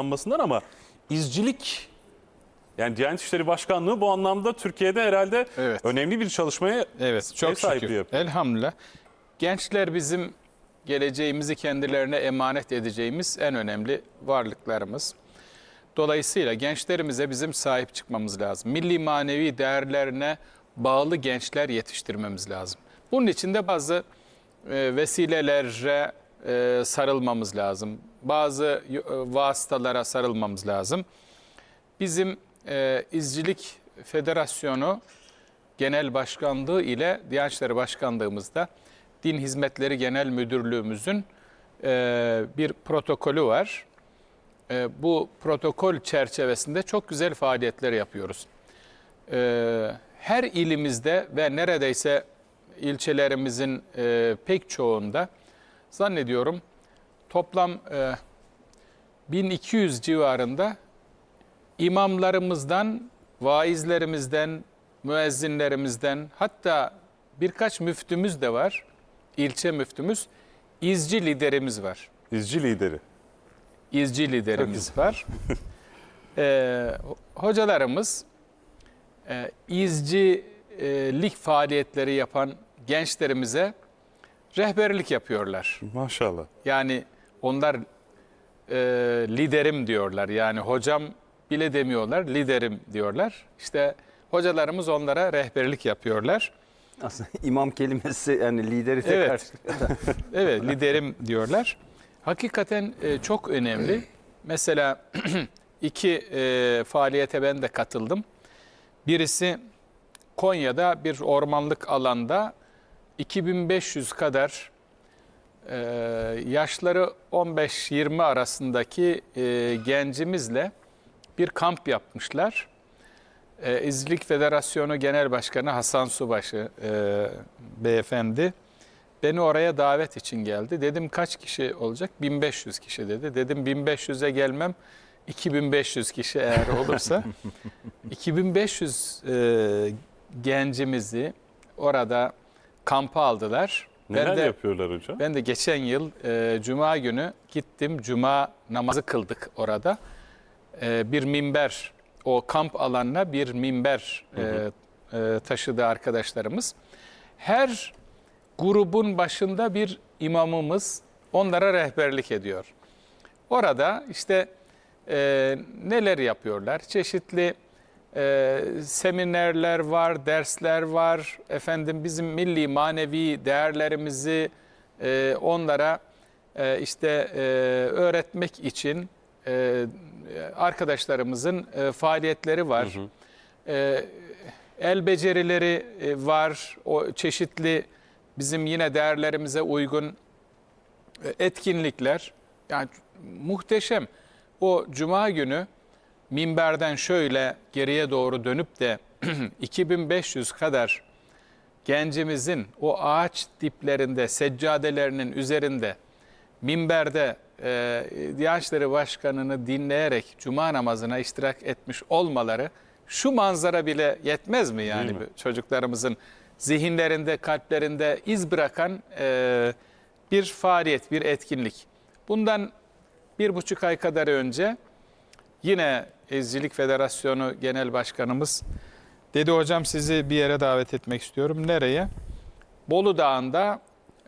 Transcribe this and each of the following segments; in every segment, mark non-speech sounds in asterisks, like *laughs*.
anmasından ama izcilik yani Diyanet İşleri Başkanlığı bu anlamda Türkiye'de herhalde Evet. önemli bir çalışmaya Evet, çok sahipliği şükür. yapıyor. Elhamdülillah. Gençler bizim geleceğimizi kendilerine emanet edeceğimiz en önemli varlıklarımız. Dolayısıyla gençlerimize bizim sahip çıkmamız lazım. Milli manevi değerlerine bağlı gençler yetiştirmemiz lazım. Bunun için de bazı e, vesilelere e, sarılmamız lazım. Bazı e, vasıtalara sarılmamız lazım. Bizim e, İzcilik Federasyonu Genel Başkanlığı ile Diyanet İşleri Başkanlığımızda Din Hizmetleri Genel Müdürlüğümüzün e, bir protokolü var. E, bu protokol çerçevesinde çok güzel faaliyetler yapıyoruz. E, her ilimizde ve neredeyse ilçelerimizin e, pek çoğunda zannediyorum toplam e, 1200 civarında imamlarımızdan, vaizlerimizden, müezzinlerimizden hatta birkaç müftümüz de var. İlçe müftümüz, izci liderimiz var. İzci lideri. İzci liderimiz var. Ee, *laughs* hocalarımız e, izcilik faaliyetleri yapan gençlerimize rehberlik yapıyorlar. Maşallah. Yani onlar e, liderim diyorlar. Yani hocam bile demiyorlar, liderim diyorlar. İşte hocalarımız onlara rehberlik yapıyorlar. Aslında *laughs* imam kelimesi yani lideri de Evet. karşılıyor. *laughs* Evet, liderim diyorlar. Hakikaten e, çok önemli. Mesela *clears throat* iki e, faaliyete ben de katıldım. Birisi Konya'da bir ormanlık alanda 2500 kadar e, yaşları 15-20 arasındaki e, gencimizle bir kamp yapmışlar. E, İzlik Federasyonu Genel Başkanı Hasan Subaşı e, beyefendi beni oraya davet için geldi. Dedim kaç kişi olacak? 1500 kişi dedi. Dedim 1500'e gelmem 2500 kişi eğer olursa. *laughs* 2500 e, gencimizi orada kampa aldılar. Neler ben de, yapıyorlar hocam? ben de geçen yıl e, Cuma günü gittim. Cuma namazı kıldık orada. E, bir minber, o kamp alanına bir minber e, e, taşıdı arkadaşlarımız. Her grubun başında bir imamımız onlara rehberlik ediyor. Orada işte e, neler yapıyorlar? Çeşitli e, seminerler var, dersler var. Efendim bizim milli manevi değerlerimizi e, onlara e, işte e, öğretmek için e, arkadaşlarımızın e, faaliyetleri var. E, el becerileri e, var. O çeşitli bizim yine değerlerimize uygun e, etkinlikler. Yani muhteşem. O cuma günü minberden şöyle geriye doğru dönüp de *clears throat* 2500 kadar gencimizin o ağaç diplerinde, seccadelerinin üzerinde minberde e, Diyanet İşleri Başkanı'nı dinleyerek cuma namazına iştirak etmiş olmaları şu manzara bile yetmez mi yani mi? çocuklarımızın zihinlerinde, kalplerinde iz bırakan e, bir faaliyet, bir etkinlik. Bundan bir buçuk ay kadar önce yine İzcilik Federasyonu Genel Başkanımız dedi hocam sizi bir yere davet etmek istiyorum. Nereye? Bolu Dağı'nda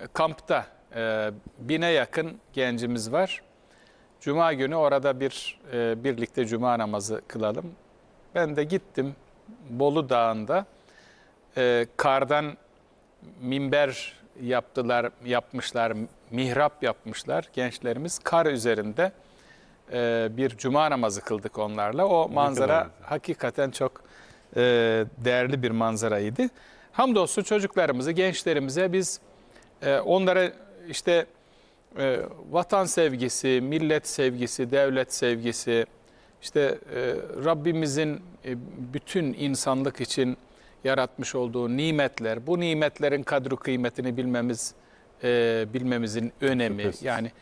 e, kampta e, bine yakın gencimiz var. Cuma günü orada bir e, birlikte cuma namazı kılalım. Ben de gittim Bolu Dağı'nda e, kardan minber yaptılar, yapmışlar, mihrap yapmışlar gençlerimiz. Kar üzerinde e, bir cuma namazı kıldık onlarla. O manzara hakikaten çok e, değerli bir manzaraydı. Hamdolsun çocuklarımızı, gençlerimize biz e, onlara işte e, vatan sevgisi, millet sevgisi, devlet sevgisi, işte e, Rabbimizin e, bütün insanlık için yaratmış olduğu nimetler, bu nimetlerin kadru kıymetini bilmemiz, e, bilmemizin önemi. Şüphesiz. Yani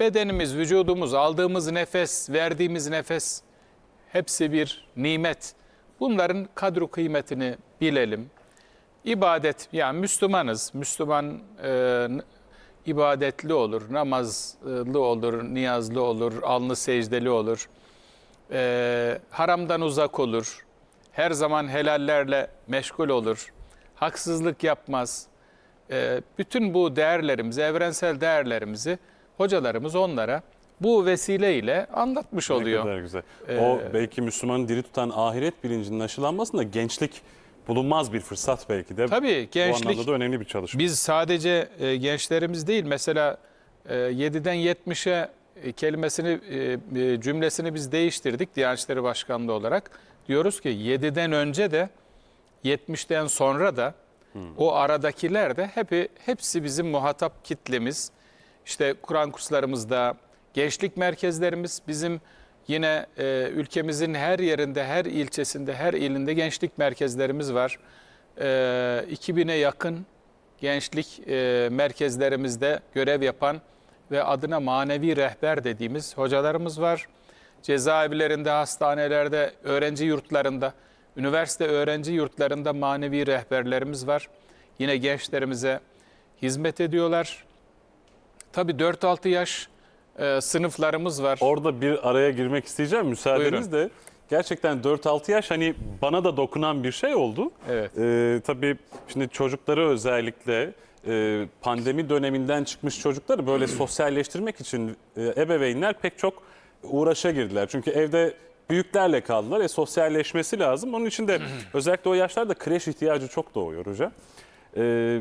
bedenimiz, vücudumuz, aldığımız nefes, verdiğimiz nefes hepsi bir nimet. Bunların kadru kıymetini bilelim. İbadet, yani Müslümanız, Müslüman e, ibadetli olur, namazlı olur, niyazlı olur, alnı secdeli olur, Ee, haramdan uzak olur, her zaman helallerle meşgul olur, haksızlık yapmaz. Ee, bütün bu değerlerimizi, evrensel değerlerimizi hocalarımız onlara bu vesileyle anlatmış Ne oluyor. kadar güzel. Ee, o belki Müslümanın diri tutan ahiret bilincinin aşılanmasında gençlik bulunmaz bir fırsat belki de. Tabii Bu gençlik anlamda da önemli bir çalışma. Biz sadece e, gençlerimiz değil mesela e, 7'den 70'e e, kelimesini e, e, cümlesini biz değiştirdik Diyanet İşleri Başkanlığı olarak. Diyoruz ki 7'den önce de 70'ten sonra da o aradakiler de hep hepsi bizim muhatap kitlemiz. İşte Kur'an kurslarımızda, gençlik merkezlerimiz bizim yine e, ülkemizin her yerinde, her ilçesinde, her ilinde gençlik merkezlerimiz var. E, 2000'e yakın gençlik e, merkezlerimizde görev yapan ve adına manevi rehber dediğimiz hocalarımız var. Cezaevlerinde, hastanelerde, öğrenci yurtlarında, üniversite öğrenci yurtlarında manevi rehberlerimiz var. Yine gençlerimize hizmet ediyorlar. Tabii 4-6 yaş e, sınıflarımız var. Orada bir araya girmek isteyeceğim müsaadenizle. Gerçekten 4-6 yaş hani bana da dokunan bir şey oldu. Evet. Ee, tabii şimdi çocukları özellikle e, pandemi döneminden çıkmış çocukları böyle *clears throat* sosyalleştirmek için e, ebeveynler pek çok uğraşa girdiler. Çünkü evde büyüklerle kaldılar. E, sosyalleşmesi lazım. Onun için de *clears throat* özellikle o yaşlarda kreş ihtiyacı çok doğuyor hocam. Ee,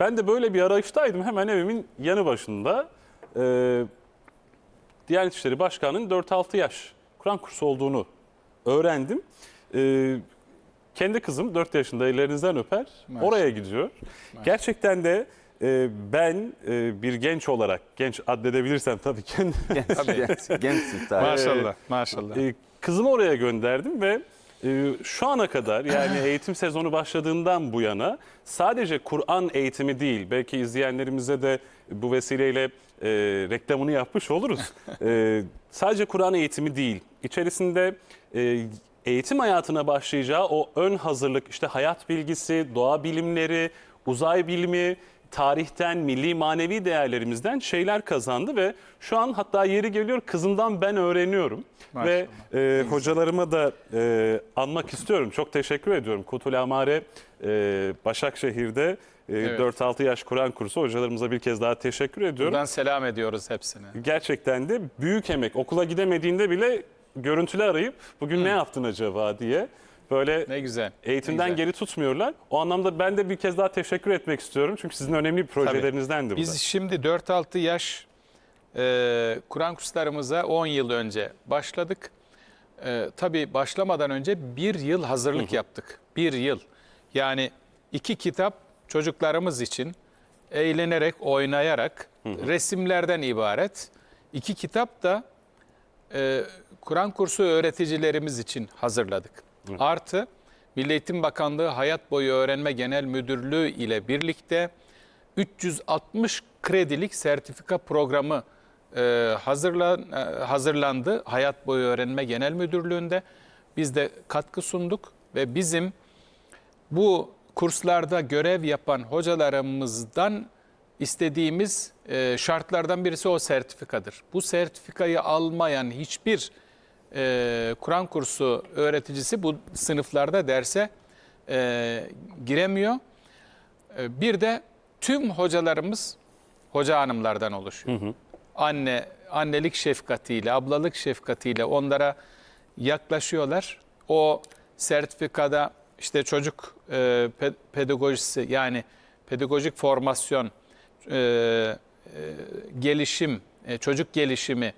ben de böyle bir arayıştaydım. Hemen evimin yanı başında. Ee, Diyanet İşleri Başkanı'nın 4-6 yaş Kur'an kursu olduğunu öğrendim. Ee, kendi kızım 4 yaşında ellerinizden öper. Maşallah. Oraya gidiyor. Gerçekten de e, ben e, bir genç olarak, genç addedebilirsem tabii kendi Genç, *laughs* genç, gençsin tabii. Maşallah, maşallah. e, kızımı oraya gönderdim ve e, şu ana kadar yani *laughs* eğitim sezonu başladığından bu yana sadece Kur'an eğitimi değil belki izleyenlerimize de bu vesileyle e, reklamını yapmış oluruz. *laughs* E, sadece Kur'an eğitimi değil içerisinde e, eğitim hayatına başlayacağı o ön hazırlık işte hayat bilgisi, doğa bilimleri, uzay bilimi, tarihten, milli manevi değerlerimizden şeyler kazandı ve şu an hatta yeri geliyor kızımdan ben öğreniyorum. Ve e, hocalarıma da e, anmak istiyorum. Çok teşekkür ediyorum. Kutul Amare e, Başakşehir'de e, Evet. 4-6 yaş Kur'an kursu hocalarımıza bir kez daha teşekkür ediyorum. Buradan selam ediyoruz hepsine. Gerçekten de büyük emek. Okula gidemediğinde bile görüntülü arayıp bugün ne yaptın acaba diye böyle Ne güzel. ne eğitimden güzel. geri tutmuyorlar. O anlamda ben de bir kez daha teşekkür etmek istiyorum. Çünkü sizin önemli bir projelerinizdendi bu. Biz şimdi 4-6 yaş e, Kur'an kurslarımıza 10 yıl önce başladık. E, tabii başlamadan önce bir yıl hazırlık yaptık. Bir yıl. Yani iki kitap çocuklarımız için eğlenerek, oynayarak resimlerden ibaret. İki kitap da e, Kur'an kursu öğreticilerimiz için hazırladık. Artı Milli Eğitim Bakanlığı Hayat Boyu Öğrenme Genel Müdürlüğü ile birlikte 360 kredilik sertifika programı e, hazırlan, e, hazırlandı Hayat Boyu Öğrenme Genel Müdürlüğü'nde. Biz de katkı sunduk ve bizim bu kurslarda görev yapan hocalarımızdan istediğimiz e, şartlardan birisi o sertifikadır. Bu sertifikayı almayan hiçbir e, Kur'an kursu öğreticisi bu sınıflarda derse e, giremiyor. E, Bir de tüm hocalarımız hoca hanımlardan oluşuyor. Anne annelik şefkatiyle, ablalık şefkatiyle onlara yaklaşıyorlar. O sertifikada işte çocuk e, pe- pedagojisi yani pedagojik formasyon, e, e, gelişim, e, çocuk gelişimi,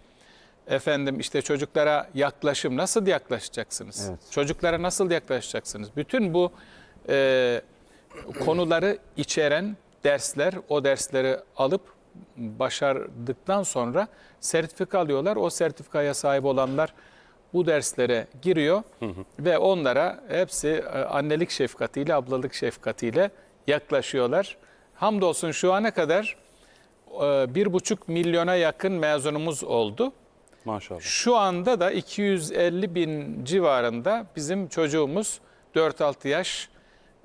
efendim işte çocuklara yaklaşım nasıl yaklaşacaksınız? Evet. Çocuklara nasıl yaklaşacaksınız? Bütün bu e, konuları içeren dersler, o dersleri alıp başardıktan sonra sertifika alıyorlar. O sertifikaya sahip olanlar bu derslere giriyor ve onlara hepsi e, annelik şefkatiyle, ablalık şefkatiyle yaklaşıyorlar. Hamdolsun şu ana kadar e, bir buçuk milyona yakın mezunumuz oldu. Maşallah. Şu anda da 250 bin civarında bizim çocuğumuz 4-6 yaş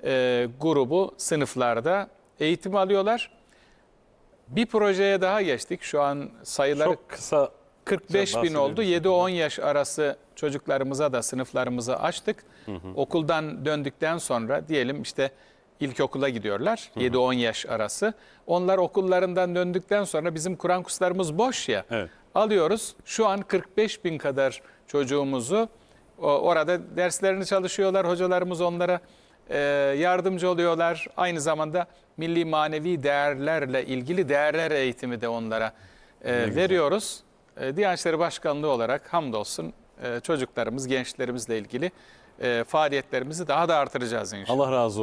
e, grubu sınıflarda eğitim alıyorlar. Bir projeye daha geçtik. Şu an sayıları Çok kısa 45 bin oldu. istedim. 7-10 yaş arası çocuklarımıza da sınıflarımızı açtık. Okuldan döndükten sonra diyelim işte ilkokula gidiyorlar. 7-10 yaş arası. Onlar okullarından döndükten sonra bizim Kur'an kurslarımız boş ya. Evet. Alıyoruz. Şu an 45 bin kadar çocuğumuzu orada derslerini çalışıyorlar. Hocalarımız onlara e, yardımcı oluyorlar. Aynı zamanda milli manevi değerlerle ilgili değerler eğitimi de onlara e, veriyoruz. E, Diyanet İşleri Başkanlığı olarak hamdolsun e, çocuklarımız, gençlerimizle ilgili faaliyetlerimizi daha da artıracağız inşallah. Allah razı olsun.